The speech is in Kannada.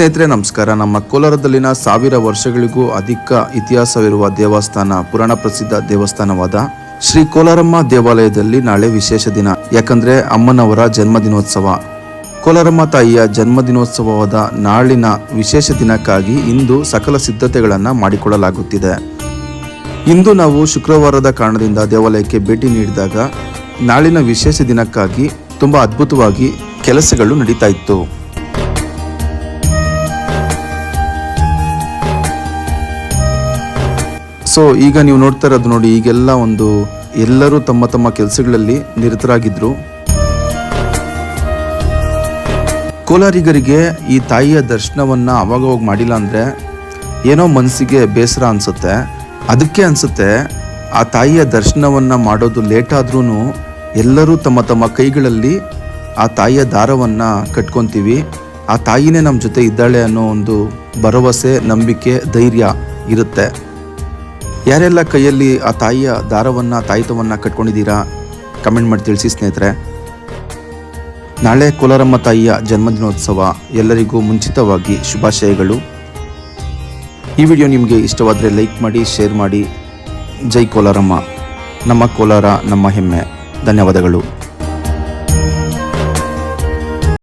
ಸ್ನೇಹಿತರೆ, ನಮಸ್ಕಾರ. ನಮ್ಮ ಕೋಲಾರದಲ್ಲಿನ ಸಾವಿರ ವರ್ಷಗಳಿಗೂ ಅಧಿಕ ಇತಿಹಾಸವಿರುವ ದೇವಸ್ಥಾನ, ಪುರಾಣ ಪ್ರಸಿದ್ಧ ದೇವಸ್ಥಾನವಾದ ಶ್ರೀ ಕೋಲಾರಮ್ಮ ದೇವಾಲಯದಲ್ಲಿ ನಾಳೆ ವಿಶೇಷ ದಿನ. ಯಾಕಂದ್ರೆ ಅಮ್ಮನವರ ಜನ್ಮದಿನೋತ್ಸವ. ಕೋಲಾರಮ್ಮ ತಾಯಿಯ ಜನ್ಮದಿನೋತ್ಸವವಾದ ನಾಳಿನ ವಿಶೇಷ ದಿನಕ್ಕಾಗಿ ಇಂದು ಸಕಲ ಸಿದ್ಧತೆಗಳನ್ನು ಮಾಡಿಕೊಳ್ಳಲಾಗುತ್ತಿದೆ. ಇಂದು ನಾವು ಶುಕ್ರವಾರದ ಕಾರಣದಿಂದ ದೇವಾಲಯಕ್ಕೆ ಭೇಟಿ ನೀಡಿದಾಗ ನಾಳಿನ ವಿಶೇಷ ದಿನಕ್ಕಾಗಿ ತುಂಬ ಅದ್ಭುತವಾಗಿ ಕೆಲಸಗಳು ನಡೀತಾ ಇತ್ತು. ಸೊ ಈಗ ನೀವು ನೋಡ್ತಾ ಇರೋದು ನೋಡಿ, ಈಗೆಲ್ಲ ಒಂದು ಎಲ್ಲರೂ ತಮ್ಮ ತಮ್ಮ ಕೆಲಸಗಳಲ್ಲಿ ನಿರತರಾಗಿದ್ರು. ಕೋಲಾರಿಗರಿಗೆ ಈ ತಾಯಿಯ ದರ್ಶನವನ್ನ ಅವಾಗವಾಗ ಮಾಡಿಲ್ಲ ಅಂದ್ರೆ ಏನೋ ಮನಸ್ಸಿಗೆ ಬೇಸರ ಅನ್ಸುತ್ತೆ. ಅದಕ್ಕೆ ಅನ್ಸುತ್ತೆ, ಆ ತಾಯಿಯ ದರ್ಶನವನ್ನ ಮಾಡೋದು ಲೇಟ್ ಆದ್ರೂ ಎಲ್ಲರೂ ತಮ್ಮ ತಮ್ಮ ಕೈಗಳಲ್ಲಿ ಆ ತಾಯಿಯ ದಾರವನ್ನ ಕಟ್ಕೊಂತೀವಿ. ಆ ತಾಯಿನೇ ನಮ್ಮ ಜೊತೆ ಇದ್ದಾಳೆ ಅನ್ನೋ ಒಂದು ಭರವಸೆ, ನಂಬಿಕೆ, ಧೈರ್ಯ ಇರುತ್ತೆ. ಯಾರೆಲ್ಲ ಕೈಯಲ್ಲಿ ಆ ತಾಯಿಯ ದಾರವನ್ನು ತಾಯಿತವನ್ನು ಕಟ್ಕೊಂಡಿದ್ದೀರಾ? ಕಮೆಂಟ್ ಮಾಡಿ ತಿಳಿಸಿ ಸ್ನೇಹಿತರೆ. ನಾಳೆ ಕೋಲಾರಮ್ಮ ತಾಯಿಯ ಜನ್ಮದಿನೋತ್ಸವ. ಎಲ್ಲರಿಗೂ ಮುಂಚಿತವಾಗಿ ಶುಭಾಶಯಗಳು. ಈ ವಿಡಿಯೋ ನಿಮಗೆ ಇಷ್ಟವಾದರೆ ಲೈಕ್ ಮಾಡಿ, ಶೇರ್ ಮಾಡಿ. ಜೈ ಕೋಲಾರಮ್ಮ. ನಮ್ಮ ಕೋಲಾರ, ನಮ್ಮ ಹೆಮ್ಮೆ. ಧನ್ಯವಾದಗಳು.